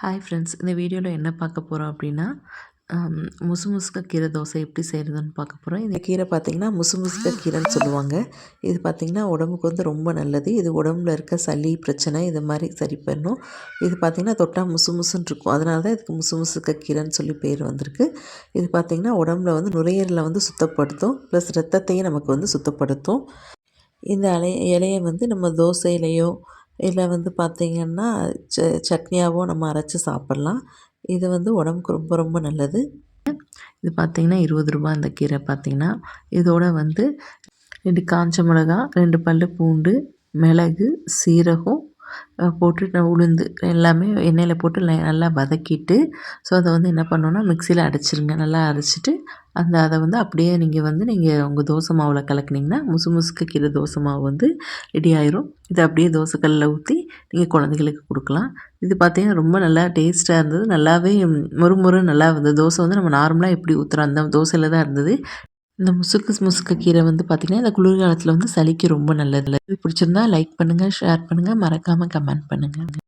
Hi friends இந்த வீடியோவில் என்ன பார்க்க போகிறோம் அப்படின்னா முசு முசுக்க கீரை தோசை எப்படி செய்கிறதுன்னு பார்க்க போகிறோம் இந்த கீரை பார்த்திங்கன்னா முசு முசுக்க கீரைன்னு சொல்லுவாங்க. இது பார்த்திங்கன்னா உடம்புக்கு வந்து ரொம்ப நல்லது. இது உடம்புல இருக்க சளி பிரச்சனை இது மாதிரி சரி பண்ணும். இது பார்த்திங்கன்னா தொட்டால் முசு முசுன்னு இருக்கும். அதனால தான் இதுக்கு முசு முசுக்க கீரைன்னு சொல்லி பேர் வந்திருக்கு. இது பார்த்திங்கன்னா உடம்புல வந்து நுரையீரலை வந்து சுத்தப்படுத்தும். ப்ளஸ் ரத்தத்தையும் நமக்கு வந்து சுத்தப்படுத்தும். இந்த அலை இலையை வந்து நம்ம தோசையிலையோ இல்லை வந்து பார்த்திங்கன்னா ச சட்னியாகவும் நம்ம அரைச்சி சாப்பிட்லாம். இது வந்து உடம்புக்கு ரொம்ப ரொம்ப நல்லது. இது பார்த்திங்கன்னா இருபது ரூபா இந்த கீரை பார்த்திங்கன்னா. இதோட வந்து ரெண்டு காஞ்ச மிளகா ரெண்டு பல் பூண்டு மிளகு சீரகம் போட்டு நான் உளுந்து எல்லாமே எண்ணெயில் போட்டு நல்லா வதக்கிட்டு ஸோ அதை வந்து என்ன பண்ணணும்னா மிக்சியில் அடிச்சிருங்க. நல்லா அரைச்சிட்டு அந்த அதை வந்து அப்படியே நீங்கள் வந்து நீங்கள் உங்கள் தோசை மாவில் கலக்குனீங்கன்னா முசு முசுக்கு கீரை தோசை மாவு வந்து ரெடி ஆயிரும். இதை அப்படியே தோசைக்கல்லில் ஊற்றி நீங்கள் குழந்தைகளுக்கு கொடுக்கலாம். இது பார்த்தீங்கன்னா ரொம்ப நல்லா டேஸ்ட்டாக இருந்தது. நல்லாவே மொறு மொறு நல்லா இருந்தது. தோசை வந்து நம்ம நார்மலாக எப்படி ஊற்றுறோம் அந்த தோசையில் தான் இருந்தது. இந்த முசுக்கு முசுக்கு கீரை வந்து பார்த்திங்கன்னா இந்த குளிர்காலத்தில் வந்து சளிக்கு ரொம்ப நல்லது. இது பிடிச்சிருந்தா லைக் பண்ணுங்கள் ஷேர் பண்ணுங்கள் மறக்காமல் கமெண்ட் பண்ணுங்கள்